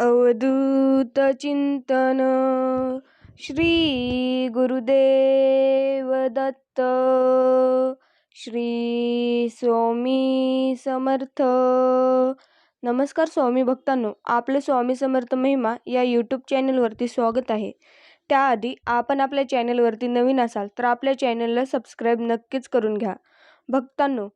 अवधूत चिंतन. श्री गुरुदेव दत्त. श्री स्वामी समर्थ. नमस्कार स्वामी भक्तांनो आपले स्वामी समर्थ महिमा या यूट्यूब चॅनलवरती स्वागत आहे. त्याआधी आपण आपल्या चॅनलवरती नवीन असाल तर आपल्या चॅनलला सबस्क्राईब नक्कीच करून घ्या. भक्तांनो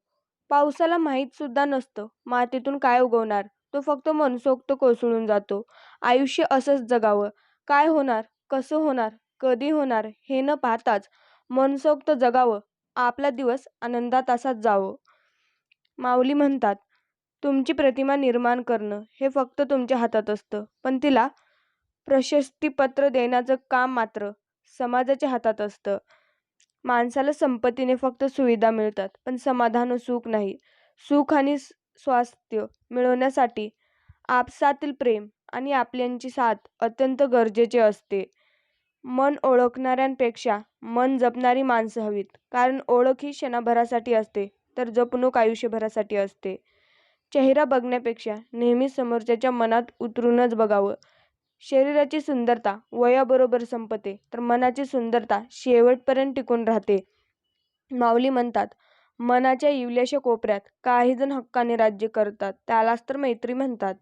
पावसाला माहीतसुद्धा नसतं मातीतून काय उगवणार? तो फक्त मनसोक्त कोसळून जातो. आयुष्य असंच जगावं. काय होणार? कसं होणार? कधी होणार? हे न पाहताच मनसोक्त जगावं. आपला दिवस आनंदात असाच जावं. माऊली म्हणतात तुमची प्रतिमा निर्माण करणं हे फक्त तुमच्या हातात असतं. पण तिला प्रशस्तीपत्र देण्याचं काम मात्र समाजाच्या हातात असतं. माणसाला संपत्तीने फक्त सुविधा मिळतात पण समाधान सुख नाही. सुख आणि स्वास्थ्य मिळवण्यासाठी आपसातील प्रेम आणि आपल्यांची साथ अत्यंत गरजेचे असते. मन ओळखणाऱ्यांपेक्षा मन जपणारी माणसं हवीत कारण ओळख ही क्षणाभरासाठी असते तर जपणूक आयुष्यभरासाठी असते. चेहरा बघण्यापेक्षा नेहमी समोरच्याच्या मनात उतरूनच बघावं. शरीराची सुंदरता वयाबरोबर संपते तर मनाची सुंदरता शेवटपर्यंत टिकून राहते. माऊली म्हणतात मनाच्या इवल्याशा कोपऱ्यात काही जण हक्काने राज्य करतात त्यालाच तर मैत्री म्हणतात.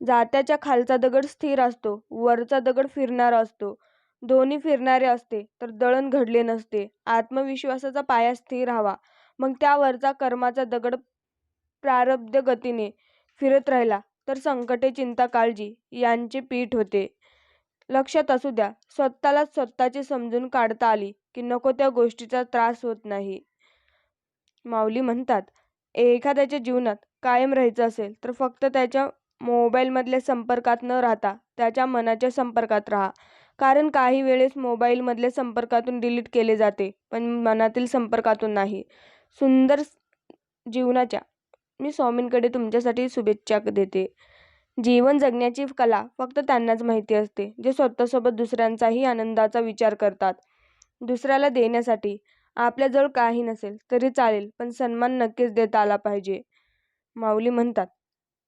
जात्याच्या खालचा दगड स्थिर असतो वरचा दगड फिरणारा असतो. दोन्ही फिरणारे असते तर दळण घडले नसते. आत्मविश्वासाचा पाया स्थिर हवा मग त्यावरचा कर्माचा दगड प्रारब्ध गतीने फिरत राहिला तर संकटे चिंता काळजी यांचे पीठ होते. लक्षात असू द्या स्वतःला स्वतःची समजून काढता आली की नको त्या गोष्टीचा त्रास होत नाही. माऊली म्हणतात एखाद्याच्या जीवनात कायम राहायचं असेल तर फक्त त्याच्या मोबाईलमधल्या संपर्कात न राहता त्याच्या मनाच्या संपर्कात राहा. कारण काही वेळेस मोबाईलमधल्या संपर्कातून डिलीट केले जाते पण मनातील संपर्कातून नाही. सुंदर जीवनाच्या मी स्वामींकडे तुमच्यासाठी शुभेच्छा देते. जीवन जगण्याची कला फक्त त्यांनाच माहिती असते जे स्वतःसोबत दुसऱ्यांचाही आनंदाचा विचार करतात. दुसऱ्याला देण्यासाठी आपल्याजवळ काही नसेल तरी चालेल पण सन्मान नक्कीच देता आला पाहिजे. माऊली म्हणतात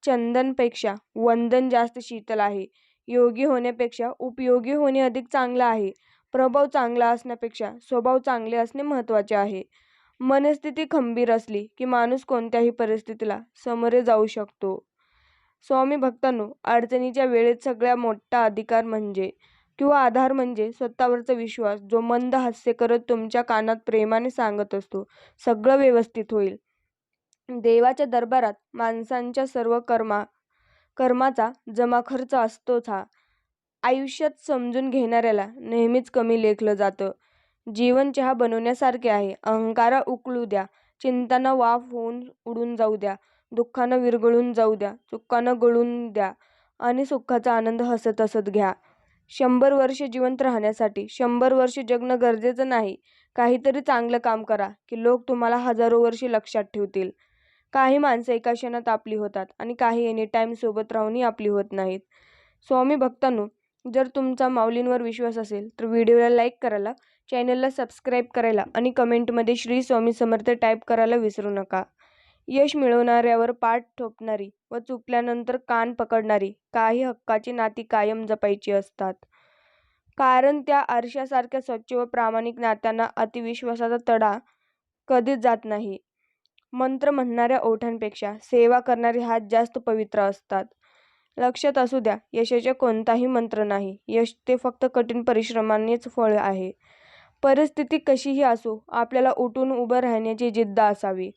चंदनपेक्षा वंदन जास्त शीतल आहे. योगी होण्यापेक्षा उपयोगी होणे अधिक चांगलं आहे. प्रभाव चांगला असण्यापेक्षा स्वभाव चांगले असणे महत्त्वाचे आहे. मनस्थिती खंबीर असली की माणूस कोणत्याही परिस्थितीला समोरे जाऊ शकतो. स्वामी भक्तांनो अडचणीच्या वेळेत सगळ्या मोठा अधिकार म्हणजे किंवा आधार म्हणजे स्वतःवरचा विश्वास जो मंद हास्य करत तुमच्या कानात प्रेमाने सांगत असतो. सगळं व्यवस्थित होईल. देवाच्या दरबारात माणसांच्या सर्व कर्मा कर्माचा जमाखर्च असतोच हा. आयुष्यात समजून घेणाऱ्याला नेहमीच कमी लेखलं जातं. जीवन चहा बनवण्यासारखे आहे. अहंकारा उकळू द्या. चिंतानं वाफ होऊन उडून जाऊ द्या. दुःखानं विरघळून जाऊ द्या. चुकानं गळून द्या. आणि सुखाचा आनंद हसत हसत घ्या. शंभर वर्ष जिवंत राहण्यासाठी शंभर वर्ष जगणं गरजेचं नाही. काहीतरी चांगलं काम करा की लोक तुम्हाला हजारो वर्षे लक्षात ठेवतील. काही माणसं एका क्षणात आपली होतात आणि काही एनी सोबत राहूनही आपली होत नाहीत. स्वामी भक्तांनो जर तुमचा माऊलींवर विश्वास असेल तर व्हिडिओला लाईक करायला चॅनलला सबस्क्राईब करायला आणि कमेंटमध्ये श्री स्वामी समर्थ टाईप करायला विसरू नका. यश मिळवणाऱ्यावर पाठ ठोपणारी व चुकल्यानंतर कान पकडणारी काही हक्काची नाती कायम जपायची असतात. कारण त्या आरशासारख्या स्वच्छ व प्रामाणिक नात्यांना अतिविश्वासाचा तडा कधीच जात नाही. मंत्र म्हणणाऱ्या ओठांपेक्षा सेवा करणारे हात जास्त पवित्र असतात. लक्षात असू द्या यशाचे कोणताही मंत्र नाही. यश ते फक्त कठीण परिश्रमानेच फळ आहे. परिस्थिती कशीही असो आपल्याला उठून उभं राहण्याची जिद्द असावी.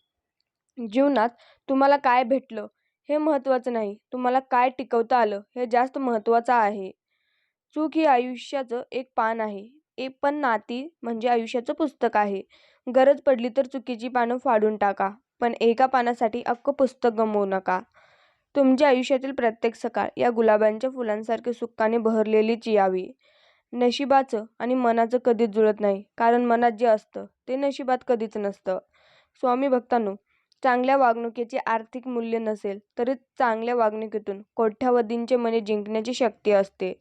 जीवनात तुम्हाला काय भेटलं हे महत्त्वाचं नाही. तुम्हाला काय टिकवता आलं हे जास्त महत्त्वाचं आहे. चूक ही आयुष्याचं एक पान आहे. ए पण नाती म्हणजे आयुष्याचं पुस्तक आहे. गरज पडली तर चुकीची पानं फाडून टाका पण एका पानासाठी अख्खं पुस्तक गमवू नका. तुमच्या आयुष्यातील प्रत्येक सकाळ या गुलाबांच्या फुलांसारखे सुखाने बहरलेलीच यावी. नशिबाचं आणि मनाचं कधीच जुळत नाही कारण मनात जे असतं ते नशिबात कधीच नसतं. स्वामी भक्तांनो चांगल्या वागणुकीचे आर्थिक मूल्य नसेल तरी चांगल्या वागणुकीतून कोट्यावधींचे मने जिंकण्याची शक्ती असते.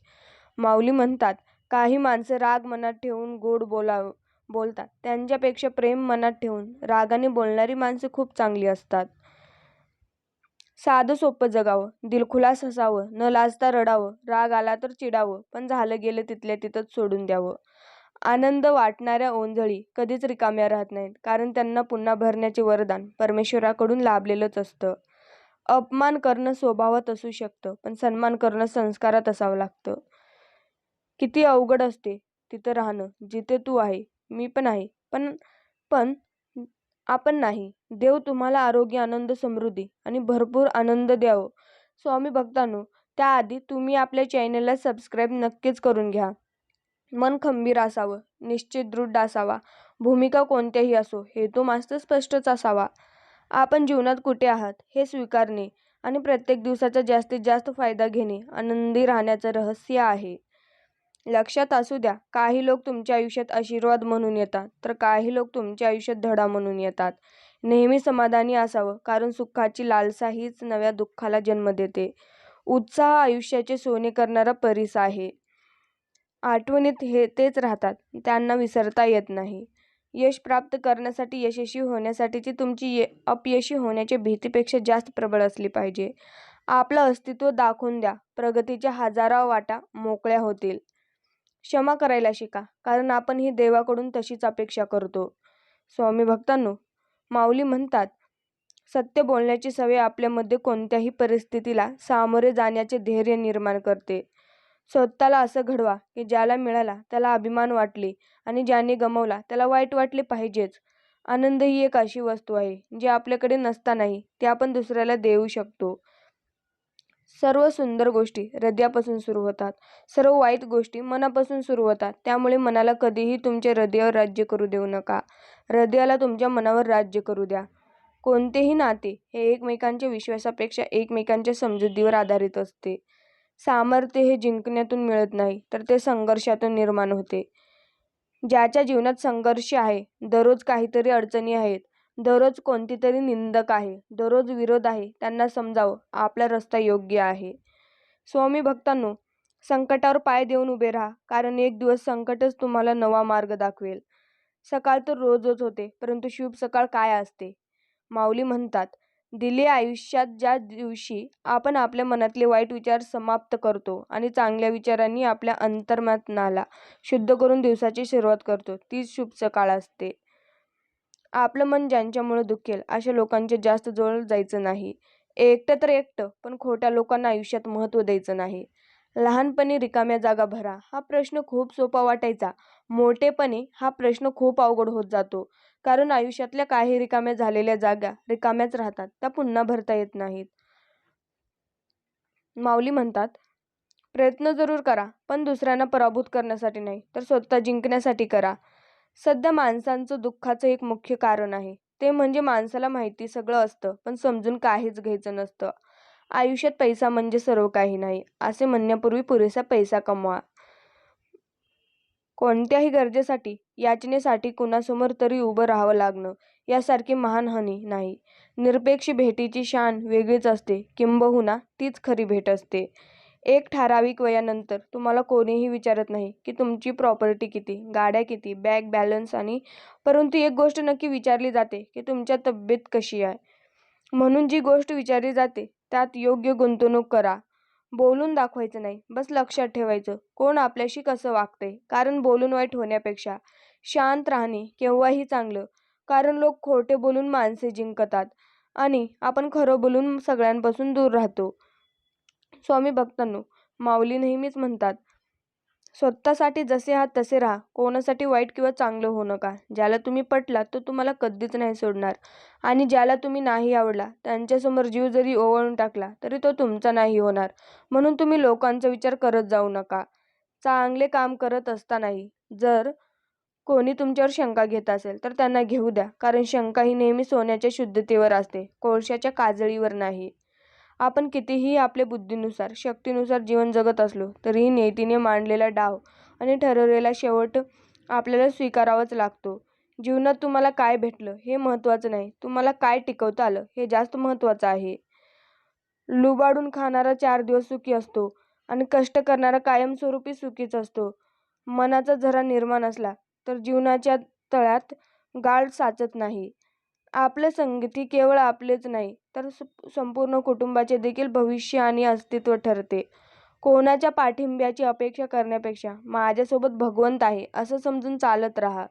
माऊली म्हणतात काही माणसं राग मनात ठेवून गोड बोलाव बोलतात. त्यांच्यापेक्षा प्रेम मनात ठेवून रागाने बोलणारी माणसं खूप चांगली असतात. साधं सोपं जगावं दिलखुलास हसावं न लाजता रडावं राग आला तर चिडावं पण झालं गेलं तिथल्या तिथंच सोडून द्यावं. आनंद वाटणाऱ्या ओंजळी कधीच रिकाम्या राहत नाहीत कारण त्यांना पुन्हा भरण्याचे वरदान परमेश्वराकडून लाभलेलंच असतं. अपमान करणं स्वभावात असू शकतं पण सन्मान करणं संस्कारात असावं लागतं. किती अवघड असते तिथं राहणं जिथे तू आहे मी पण आहे पण पण आपण नाही. देव तुम्हाला आरोग्य आनंद समृद्धी आणि भरपूर आनंद द्यावं. स्वामी भक्तांनो त्याआधी तुम्ही आपल्या चॅनलला सबस्क्राईब नक्कीच करून घ्या. मन खंबीर असावं निश्चित दृढ असावा. भूमिका कोणत्याही असो हेतू मात्र स्पष्टच असावा. आपण जीवनात कुठे आहात हे स्वीकारणे आणि प्रत्येक दिवसाचा जास्तीत जास्त फायदा घेणे आनंदी राहण्याचं रहस्य आहे. लक्षात असू द्या काही लोक तुमच्या आयुष्यात आशीर्वाद म्हणून येतात तर काही लोक तुमच्या आयुष्यात धडा म्हणून येतात. नेहमी समाधानी असावं कारण सुखाची लालसा हीच नव्या दुःखाला जन्म देते. उत्साह आयुष्याचे सोने करणारा परीस आहे. आठवणीत हे तेच राहतात त्यांना विसरता येत नाही. यश प्राप्त करण्यासाठी यशस्वी होण्यासाठीची तुमची ये अपयशी होण्याच्या भीतीपेक्षा जास्त प्रबळ असली पाहिजे. आपलं अस्तित्व दाखवून द्या प्रगतीच्या हजारो वाटा मोकळ्या होतील. क्षमा करायला शिका कारण आपण ही देवाकडून तशीच अपेक्षा करतो. स्वामी भक्तांनो माऊली म्हणतात सत्य बोलण्याची सवय आपल्यामध्ये कोणत्याही परिस्थितीला सामोरे जाण्याचे धैर्य निर्माण करते. स्वतःला असं घडवा की ज्याला मिळाला त्याला अभिमान वाटले आणि ज्याने गमावला त्याला वाईट वाटले पाहिजेच. आनंद ही एक अशी वस्तू आहे जी आपल्याकडे नसतानाही ते आपण दुसऱ्याला देऊ शकतो. सर्व सुंदर गोष्टी हृदयापासून सुरू होतात. सर्व वाईट गोष्टी मनापासून सुरू होतात. त्यामुळे मनाला कधीही तुमच्या हृदयावर राज्य करू देऊ नका. हृदयाला तुमच्या मनावर राज्य करू द्या. कोणतेही नाते हे एकमेकांच्या विश्वासापेक्षा एकमेकांच्या समजुतीवर आधारित असते. सामर्थ्य हे जिंकण्यातून मिळत नाही तर ते संघर्षातून निर्माण होते. ज्याच्या जीवनात संघर्ष आहे दररोज काहीतरी अडचणी आहेत दररोज कोणती तरी निंदक आहे दररोज विरोध आहे त्यांना समजावं आपला रस्ता योग्य आहे. स्वामी भक्तांनो संकटावर पाय देऊन उभे राहा कारण एक दिवस संकटच तुम्हाला नवा मार्ग दाखवेल. सकाळ तर रोजच होते परंतु शुभ सकाळ काय असते? माऊली म्हणतात दिले आयुष्यात ज्या दिवशी आपण आपल्या मनातले वाईट विचार समाप्त करतो आणि चांगल्या विचारांनी आपल्या अंतर्मनाला शुद्ध करून दिवसाची सुरुवात करतो तीच शुभ सकाळ असते. आपलं मन ज्यांच्यामुळे दुखेल अशा लोकांच्या जास्त जवळ जायचं नाही. एकटं तर एकटं पण खोट्या लोकांना आयुष्यात महत्त्व द्यायचं नाही. लहानपणी रिकाम्या जागा भरा हा प्रश्न खूप सोपा वाटायचा. मोठेपणी हा प्रश्न खूप अवघड होत जातो. कारण आयुष्यातल्या काही रिकाम्या झालेल्या जागा रिकाम्याच राहतात त्या पुन्हा भरता येत नाहीत. माऊली म्हणतात प्रयत्न जरूर करा पण दुसऱ्यांना पराभूत करण्यासाठी नाही तर स्वतः जिंकण्यासाठी करा. सध्या माणसांचं दुःखाचं एक मुख्य कारण आहे. ते म्हणजे माणसाला माहिती सगळं असतं पण समजून काहीच घ्यायचं नसतं. आयुष्यात पैसा म्हणजे सर्व काही नाही असे म्हणण्यापूर्वी पुरेसा पैसा कमवा. कोणत्याही गरजेसाठी याचनेसाठी कुणासमोर तरी उभं राहावं लागणं यासारखी महान हानी नाही. निरपेक्ष भेटीची शान वेगळीच असते. किंबहुना हो तीच खरी भेट असते. एक ठराविक वयानंतर तुम्हाला कोणीही विचारत नाही की तुमची प्रॉपर्टी किती गाड्या किती बॅग बॅलन्स आणि परंतु एक गोष्ट नक्की विचारली जाते की तुमच्या तब्येत कशी आहे? म्हणून जी गोष्ट विचारली जाते त्यात योग्य गुंतवणूक करा. बोलून दाखवायचं नाही. बस लक्षात ठेवायचं. कोण आपल्याशी कसं वागतंय? कारण बोलून वाईट होण्यापेक्षा शांत राहणे केव्हाही चांगलं. कारण लोक खोटे बोलून माणसे जिंकतात आणि आपण खरं बोलून सगळ्यांपासून दूर राहतो. स्वामी भक्तांनो माऊली नेहमीच म्हणतात स्वतःसाठी जसे आहात तसे राहा. कोणासाठी वाईट किंवा चांगलं होऊ नका ज्याला तुम्ही पटला तो तुम्हाला कधीच नाही सोडणार. आणि ज्याला तुम्ही नाही आवडला त्यांच्यासमोर जीव जरी ओवाळून टाकला तरी तो तुमचा नाही होणार. म्हणून तुम्ही लोकांचा विचार करत जाऊ नका. चांगले काम करत असतानाही जर कोणी तुमच्यावर शंका घेत असेल तर त्यांना घेऊ द्या. कारण शंका ही नेहमी सोन्याच्या शुद्धतेवर असते कोळशाच्या काजळीवर नाही. आपण कितीही आपल्या बुद्धीनुसार शक्तीनुसार जीवन जगत असलो तरीही नेतीने मांडलेला डाव आणि ठरवलेला शेवट आपल्याला स्वीकारावाच लागतो. जीवनात तुम्हाला काय भेटलं हे महत्त्वाचं नाही. तुम्हाला काय टिकवता आलं हे जास्त महत्त्वाचं आहे. लुबाडून खाणारा चार दिवस सुखी असतो आणि कष्ट करणारा कायमस्वरूपी सुखीच असतो. मनाचा झरा निर्माण असला तर जीवनाच्या तळ्यात गाळ साचत नाही. आपलं संगती केवळ आपलेच नाही तर संपूर्ण कुटुंबाचे देखील भविष्य आणि अस्तित्व ठरते. कोणाच्या पाठिंब्याची अपेक्षा करण्यापेक्षा माझ्यासोबत भगवंत आहे असं समजून चालत राहा.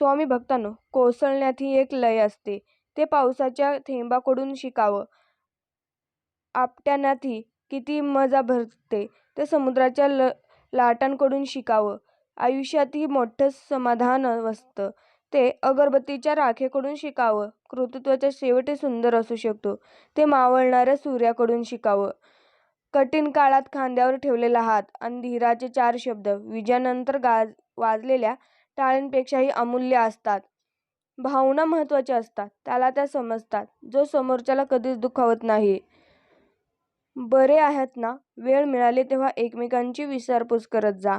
स्वामी भक्तांनो कोसळण्यातही एक लय असते. ते पावसाच्या थेंबाकडून शिकावं. आपट्यानातही किती मजा भरते ते समुद्राच्या ल लाटांकडून शिकावं. आयुष्यातही मोठं समाधान असतं. ते अगरबत्तीच्या राखेकडून शिकावं. कर्तृत्वाचा शेवटी सुंदर असू शकतो. ते मावळणाऱ्या सूर्याकडून शिकावं. कठीण काळात खांद्यावर ठेवलेला हात आणि धीराचे चार शब्द विजयानंतर गाज वाजलेल्या टाळ्यांपेक्षाही अमूल्य असतात. भावना महत्त्वाच्या असतात. त्याला त्या समजतात. जो समोरच्याला कधीच दुखावत नाही. बरे आहेत ना? वेळ मिळाली तेव्हा एकमेकांची विचारपूस करत जा.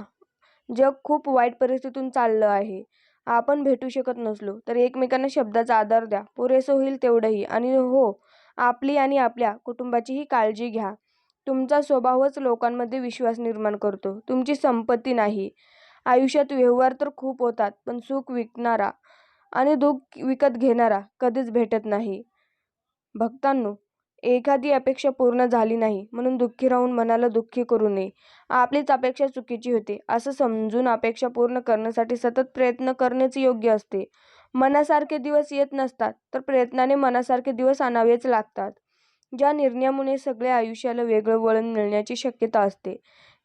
जग खूप वाईट परिस्थितीतून चाललं आहे. आपण भेटू शकत नसलो तर एकमेकांना शब्दाचा आधार द्या. पुरेसं होईल तेवढंही. आणि हो आपली आणि आपल्या कुटुंबाचीही काळजी घ्या. तुमचा स्वभावच लोकांमध्ये विश्वास निर्माण करतो. तुमची संपत्ती नाही. आयुष्यात व्यवहार तर खूप होतात पण सुख विकणारा आणि दुःख विकत घेणारा कधीच भेटत नाही. भक्तांनो एखादी अपेक्षा पूर्ण झाली नाही म्हणून दुःखी राहून मनाला दुःखी करू नये. आपलीच अपेक्षा चुकीची होते असं समजून अपेक्षा पूर्ण करण्यासाठी सतत प्रयत्न करणेच योग्य असते. मनासारखे दिवस येत नसतात तर प्रयत्नाने मनासारखे दिवस आणावेच लागतात. ज्या निर्णयामुळे सगळ्या आयुष्याला वेगळं वळण मिळण्याची शक्यता असते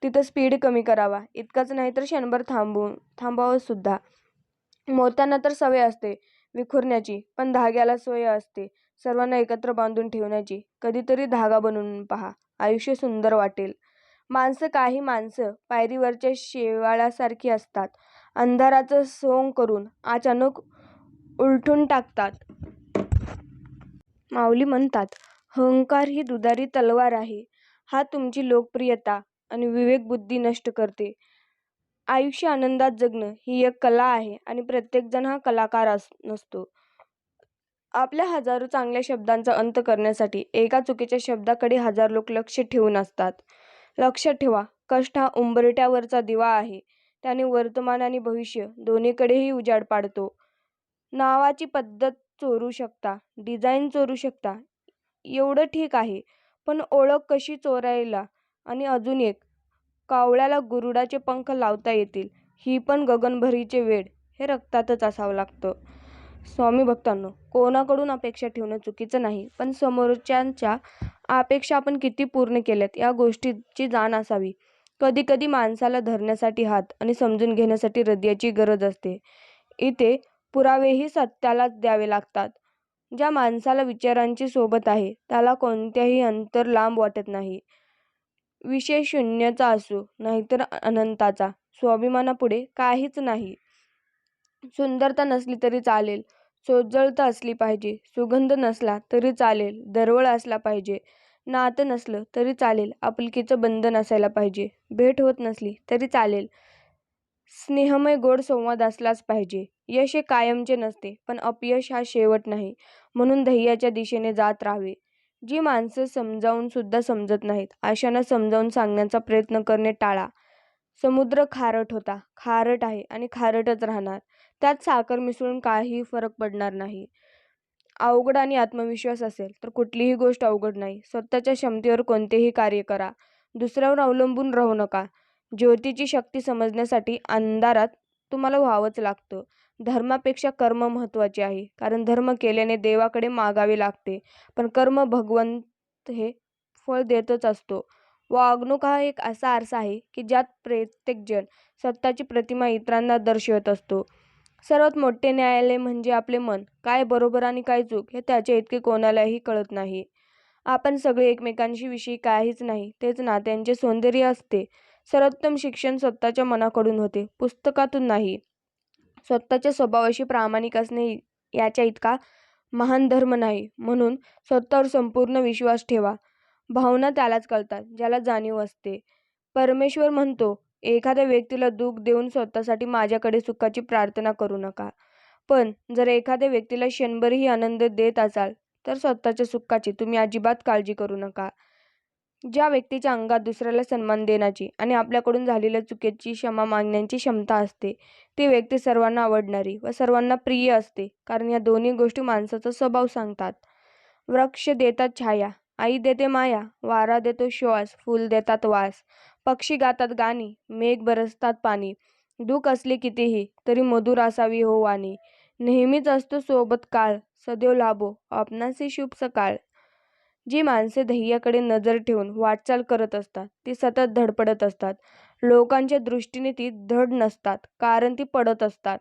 तिथं स्पीड कमी करावा इतकाच नाही तर क्षणभर थांबून थांबावं सुद्धा. मोत्यांना तर सवय असते विखुरण्याची पण धाग्याला सोय असते. सर्वांना एकत्र बांधून ठेवण्याची. कधीतरी धागा बनवून पहा. आयुष्य सुंदर वाटेल. माणसं काही माणसं पायरीवरच्या शेवाळासारखी असतात. अंधाराचं सोंग करून अचानक उलटून टाकतात. माऊली म्हणतात अहंकार ही दुधारी तलवार आहे. हा तुमची लोकप्रियता आणि विवेकबुद्धी नष्ट करते. आयुष्य आनंदात जगणं ही एक कला आहे आणि प्रत्येकजण हा कलाकार अस नसतो. आपल्या हजारो चांगल्या शब्दांचा अंत करण्यासाठी एका चुकीच्या शब्दाकडे हजार लोक लक्ष ठेवून असतात. लक्षात ठेवा कष्ट हा उंबरट्यावरचा दिवा आहे. त्याने वर्तमान आणि भविष्य दोन्हीकडेही उजाड पाडतो. नावाची पद्धत चोरू शकता डिझाईन चोरू शकता एवढं ठीक आहे पण ओळख कशी चोरायला? आणि अजून एक कावळ्याला गुरुडाचे पंख लावता येतील ही पण गगनभरीचे वेळ हे रक्तातच असावं लागतं. स्वामी भक्तांनो कोणाकडून अपेक्षा ठेवणं चुकीचं नाही पण समोरच्यांच्या अपेक्षा आपण किती पूर्ण केल्यात या गोष्टीची जाण असावी. कधी कधी माणसाला धरण्यासाठी हात आणि समजून घेण्यासाठी हृदयाची गरज असते. इथे पुरावेही सत्यालाच द्यावे लागतात. ज्या माणसाला विचारांची सोबत आहे त्याला कोणत्याही अंतर लांब वाटत नाही. विषय शून्याचा असू नाहीतर अनंताचा. स्वाभिमानापुढे काहीच नाही. सुंदरता नसली तरी चालेल. सोज्जळता असली पाहिजे. सुगंध नसला तरी चालेल. दरवळ असला पाहिजे. नातं नसलं तरी चालेल. आपुलकीचं बंधन असायला पाहिजे. भेट होत नसली तरी चालेल. स्नेहमय गोड संवाद असलाच पाहिजे. यश हे कायमचे नसते पण अपयश हा शेवट नाही. म्हणून ध्येयाच्या दिशेने जात राहावे. जी माणसं समजावून सुद्धा समजत नाहीत अशांना समजावून सांगण्याचा प्रयत्न करणे टाळा. समुद्र खारट होता. खारट आहे आणि खारटच राहणार. त्यात साखर मिसळून काही फरक पडणार नाही. अवघड आणि आत्मविश्वास असेल तर कुठलीही गोष्ट अवघड नाही. स्वतःच्या क्षमतेवर कोणतेही कार्य करा. दुसऱ्यावर अवलंबून राहू नका. ज्योतीची शक्ती समजण्यासाठी अंधारात तुम्हाला व्हावंच लागतं. धर्मापेक्षा कर्म महत्त्वाचे आहे. कारण धर्म केल्याने देवाकडे मागावे लागते. पण कर्म भगवंत हे फळ देतच असतो. वागणूक हा एक असा आरसा आहे की ज्यात प्रत्येकजण स्वतःची प्रतिमा इतरांना दर्शवत असतो. सर्वात मोठे न्यायालय म्हणजे आपले मन. काय बरोबर आणि काय चूक हे त्याच्या इतके कोणालाही कळत नाही. आपण सगळे एकमेकांशी विषयी काहीच नाही तेच नात्यांचे सौंदर्य असते. सर्वोत्तम शिक्षण स्वतःच्या मनाकडून होते पुस्तकातून नाही. स्वतःच्या स्वभावाशी प्रामाणिक असणे याच्या इतका महान धर्म नाही. म्हणून स्वतःवर संपूर्ण विश्वास ठेवा. भावना त्यालाच कळतात ज्याला जाणीव असते. परमेश्वर म्हणतो एखाद्या व्यक्तीला दुःख देऊन स्वतःसाठी माझ्याकडे सुखाची प्रार्थना करू नका. पण जर एखाद्या व्यक्तीला क्षणभरही आनंद देत असाल तर स्वतःच्या सुखाची तुम्ही अजिबात काळजी करू नका. ज्या व्यक्तीच्या अंगात दुसऱ्याला सन्मान देण्याची आणि आपल्याकडून झालेल्या चुकीची क्षमा मागण्याची क्षमता असते ती व्यक्ती सर्वांना आवडणारी व सर्वांना प्रिय असते कारण या दोन्ही गोष्टी माणसाचा स्वभाव सांगतात. वृक्ष देतात छाया आई देते माया वारा देतो श्वास फूल देतात वास. पक्षी गातात गाणी मेघ बरसतात पाणी. दुःख असले कितीही तरी मधुर असावी हो वाणी. नेहमीच असतो सोबत काळ सदैव लाभो आपणासी शुभ सकाळ. जी माणसे ध्येयाकडे नजर ठेवून वाटचाल करत असतात ती सतत धडपडत असतात. लोकांच्या दृष्टीने ती धड नसतात कारण ती पडत असतात.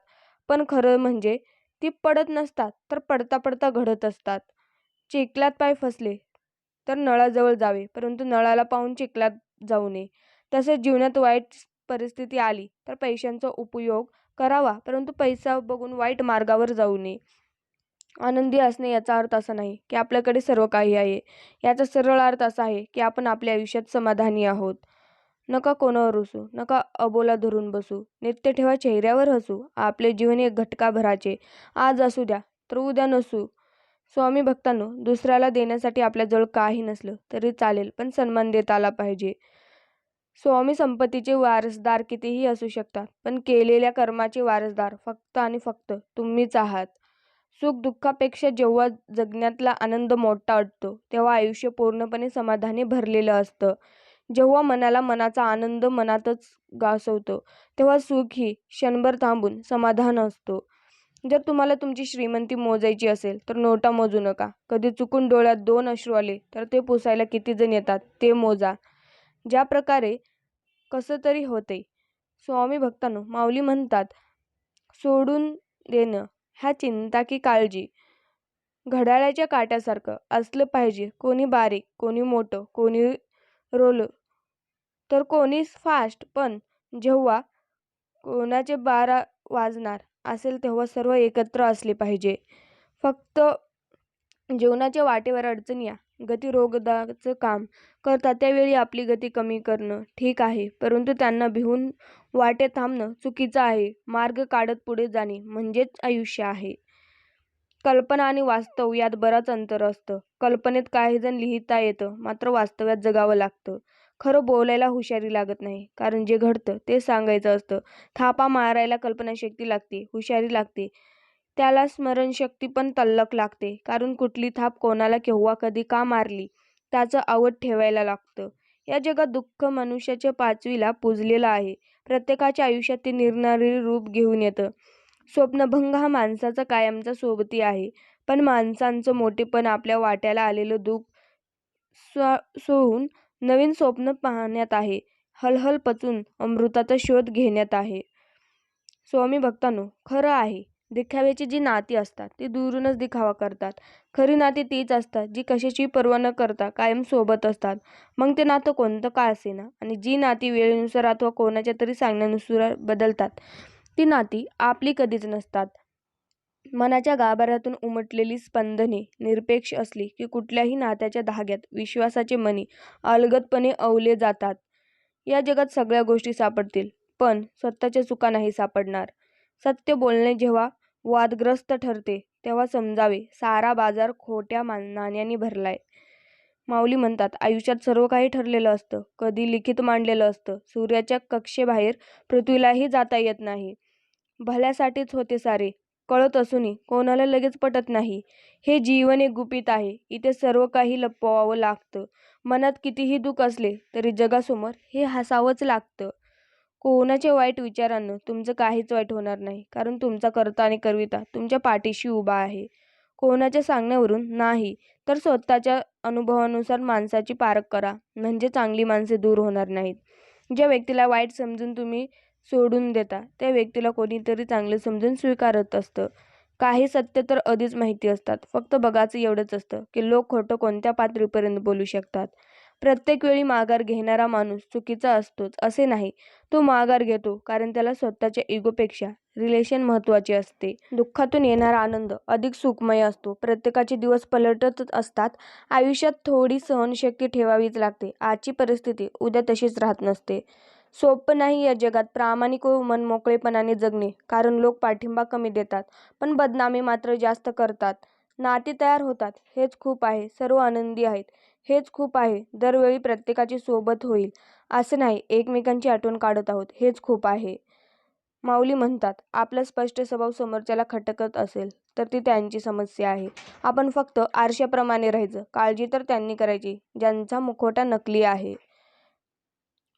पण खरं म्हणजे ती पडत नसतात तर पडता पडता घडत असतात. चिखलात पाय फसले तर नळाजवळ जावे. परंतु नळाला पाहून चिखलात जाऊ नये. तसेच जीवनात वाईट परिस्थिती आली तर पैशांचा उपयोग करावा. परंतु पैसा बघून वाईट मार्गावर जाऊ नये. आनंदी असणे याचा अर्थ असा नाही की आपल्याकडे सर्व काही आहे. याचा सरळ अर्थ असा आहे की आपण आपल्या आयुष्यात समाधानी आहोत. नका कोणावर हसू नका अबोला धरून बसू. नित्य ठेवा चेहऱ्यावर हसू. आपले जीवन एक घटकाभराचे. आज असू द्या तर उद्या नसू. स्वामी भक्तांनो दुसऱ्याला देण्यासाठी आपल्याजवळ काही नसलं तरी चालेल पण सन्मान देता आला पाहिजे. स्वामी संपत्तीचे वारसदार कितीही असू शकतात पण केलेल्या कर्माचे वारसदार फक्त आणि फक्त तुम्हीच आहात. सुख दुःखापेक्षा जेव्हा जगण्यातला आनंद मोठा वाटतो तेव्हा आयुष्य पूर्णपणे समाधानी भरलेलं असतं. जेव्हा मनाला मनाचा आनंद मनातच गासवतो तेव्हा सुख ही क्षणभर थांबून समाधान असतो. जर तुम्हाला तुमची श्रीमंती मोजायची असेल तर नोटा मोजू नका. कधी चुकून डोळ्यात दोन अश्रू आले तर ते पुसायला किती जण येतात ते मोजा. ज्या प्रकारे कसं तरी होते. स्वामी भक्तांनो माऊली म्हणतात सोडून देणं ह्या चिंता की काळजी. घड्याळाच्या काट्यासारखं असलं पाहिजे. कोणी बारीक कोणी मोठं कोणी रोल तर कोणी फास्ट पण जेव्हा कोणाचे बारा वाजणार असेल तेव्हा सर्व एकत्र असले पाहिजे. फक्त जीवनाच्या वाटेवर अडचणी या. गतिरोधकाचं काम करतात त्यावेळी आपली गती कमी करणं ठीक आहे. परंतु त्यांना भिवून वाटे थांबणं चुकीचं आहे. मार्ग काढत पुढे जाणे म्हणजेच आयुष्य आहे. कल्पना आणि वास्तव यात बराच अंतर असतं. कल्पनेत काहीजण लिहिता येतं मात्र वास्तव्यात जगावं लागतं. खरं बोलायला हुशारी लागत नाही. कारण जे घडतं ते सांगायचं असतं. थापा मारायला कल्पनाशक्ती लागते हुशारी लागते. त्याला स्मरणशक्ती पण तल्लक लागते. कारण कुठली थाप कोणाला केव्हा कधी का मारली त्याचं आवड ठेवायला लागतं. या जगात दुःख मनुष्याच्या पाचवीला पुजलेलं आहे. प्रत्येकाच्या आयुष्यात ते निरनारी रूप घेऊन येतं. स्वप्नभंग हा माणसाचा कायमचा सोबती आहे. पण माणसांचं मोठेपण आपल्या वाट्याला आलेलं दुःख स्व सोहून नवीन स्वप्न पाहण्यात आहे. हलहल पचून अमृताचा शोध घेण्यात आहे. स्वामी भक्तांनो खरं आहे. दिखाव्याची जी नाती असतात ती दुरूनच दिखावा करतात. खरी नाती तीच असतात जी कशाची पर्वा न करता कायम सोबत असतात. मग ते नातं कोणतं का असेना? आणि जी नाती वेळेनुसार अथवा कोणाच्या तरी सांगण्यानुसार बदलतात ती नाती आपली कधीच नसतात. मनाच्या गाभाऱ्यातून उमटलेली स्पंदने निरपेक्ष असली की कुठल्याही नात्याच्या धाग्यात विश्वासाचे मणी अलगदपणे अवले जातात. या जगात सगळ्या गोष्टी सापडतील पण स्वतःच्या चुका नाही सापडणार. सत्य बोलणे जेव्हा वादग्रस्त ठरते तेव्हा समजावे सारा बाजार खोट्या नाण्यांनी भरलाय. माऊली म्हणतात आयुष्यात सर्व काही ठरलेलं असतं कधी लिखित मांडलेलं असतं सूर्याच्या कक्षेबाहेर पृथ्वीलाही जाता येत नाही. भल्यासाठीच होते सारे कळत असूनही कोणाला लगेच पटत नाही. हे जीवन एक गुपित आहे. इथे सर्व काही लपवावं लागतं. मनात कितीही दुःख असले तरी जगासमोर हे हसावंच लागतं. कोणाच्या वाईट विचारांनं तुमचं काहीच वाईट होणार नाही. कारण तुमचा कर्ता आणि करविता तुमच्या पाठीशी उभा आहे. कोणाच्या सांगण्यावरून नाही तर स्वतःच्या अनुभवानुसार माणसाची पारख करा. म्हणजे चांगली माणसे दूर होणार नाहीत. ज्या व्यक्तीला वाईट समजून तुम्ही सोडून देता त्या व्यक्तीला कोणीतरी चांगले समजून स्वीकारत असतं. काही सत्य तर आधीच माहिती असतात. फक्त बघायचं एवढंच असतं की लोक खोटं कोणत्या पातळीपर्यंत बोलू शकतात. प्रत्येक वेळी माघार घेणारा माणूस चुकीचा असतोच असे नाही. तो माघार घेतो कारण त्याला स्वतःच्या इगोपेक्षा रिलेशन महत्त्वाचे असते. दुःखातून येणारा आनंद अधिक सुखमय असतो. प्रत्येकाचे दिवस पलटतच असतात. आयुष्यात थोडी सहनशक्ती ठेवावीच लागते. आजची परिस्थिती उद्या तशीच राहत नसते. सोपं नाही या जगात. प्रामाणिक व मनमोकळेपणाने जगणे. कारण लोक पाठिंबा कमी देतात पण बदनामी मात्र जास्त करतात. नाती तयार होतात हेच खूप आहे. सर्व आनंदी आहेत हेच खूप आहे. दरवेळी प्रत्येकाची सोबत होईल. असं नाही एकमेकांची आठवण काढत आहोत हेच खूप आहे. माऊली म्हणतात आपला स्पष्ट स्वभाव समोरच्याला खटकत असेल तर ती त्यांची समस्या आहे. आपण फक्त आरशाप्रमाणे राहायचं. काळजी तर त्यांनी करायची ज्यांचा मुखवटा नकली आहे.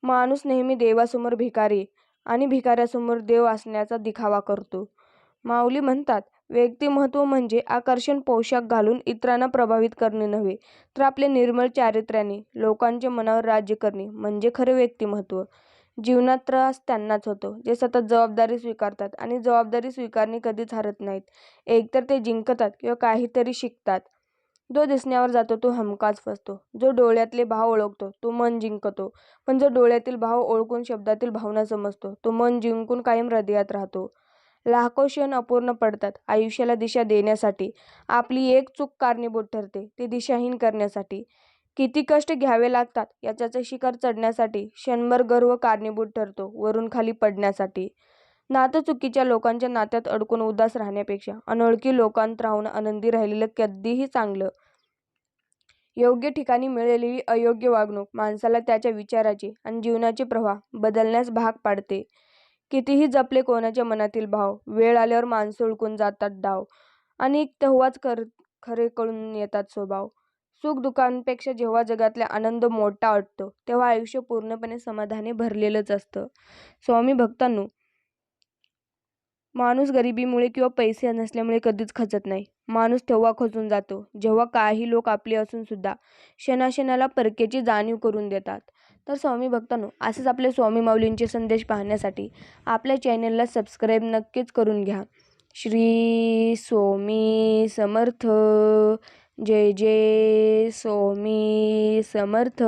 माणूस नेहमी देवासमोर भिकारी आणि भिकाऱ्यासमोर देव असण्याचा दिखावा करतो. माऊली म्हणतात व्यक्तिमत्व म्हणजे आकर्षण पोशाख घालून इतरांना प्रभावित करणे नव्हे तर आपले निर्मळ चारित्र्याने लोकांच्या मनावर राज्य करणे म्हणजे खरे व्यक्तिमत्व जीवनात त्रास त्यांनाच होतो जे सतत जबाबदारी स्वीकारतात आणि जबाबदारी स्वीकारणे कधीच हरत नाहीत. एकतर ते जिंकतात किंवा काहीतरी शिकतात. जो दिसण्यावर जातो तो हमखास फसतो. जो डोळ्यातले भाव ओळखतो तो मन जिंकतो. पण जो डोळ्यातील भाव ओळखून शब्दातील भावना समजतो तो मन जिंकून कायम हृदयात राहतो. लाखो क्षण अपूर्ण पडतात आयुष्याला दिशा देण्यासाठी. आपली एक चूक कारणीभूत ठरते ती दिशाहीन करण्यासाठी. किती कष्ट घ्यावे लागतात याच्याचे शिखर चढण्यासाठी क्षणभर गर्व कारणीभूत ठरतो वरून खाली पडण्यासाठी. नातं चुकीच्या लोकांच्या नात्यात अडकून उदास राहण्यापेक्षा अनोळखी लोकांत राहून आनंदी राहिलेलं कधीही चांगलं. योग्य ठिकाणी मिळालेली अयोग्य वागणूक माणसाला त्याच्या विचाराचे आणि जीवनाचे प्रवाह बदलण्यास भाग पाडते. कितीही जपले कोणाच्या मनातील भाव वेळ आल्यावर माणसं ओळखून जातात डाव आणि तेव्हाच कर खरे कळून येतात स्वभाव. सुख दुःखांपेक्षा जेव्हा जगातला आनंद मोठा वाटतो तेव्हा आयुष्य पूर्णपणे समाधाने भरलेलंच असतं. स्वामी भक्तांनो माणूस गरिबीमुळे किंवा पैसे नसल्यामुळे कधीच खचत नाही. माणूस तेव्हा खचून जातो जेव्हा काही लोक आपले असूनसुद्धा क्षणाक्षणाला परकेची जाणीव करून देतात. तर स्वामी भक्तांनो असेच आपले स्वामी माऊलींचे संदेश पाहण्यासाठी आपल्या चॅनलला सबस्क्राईब नक्कीच करून घ्या. श्री स्वामी समर्थ. जय जय स्वामी समर्थ.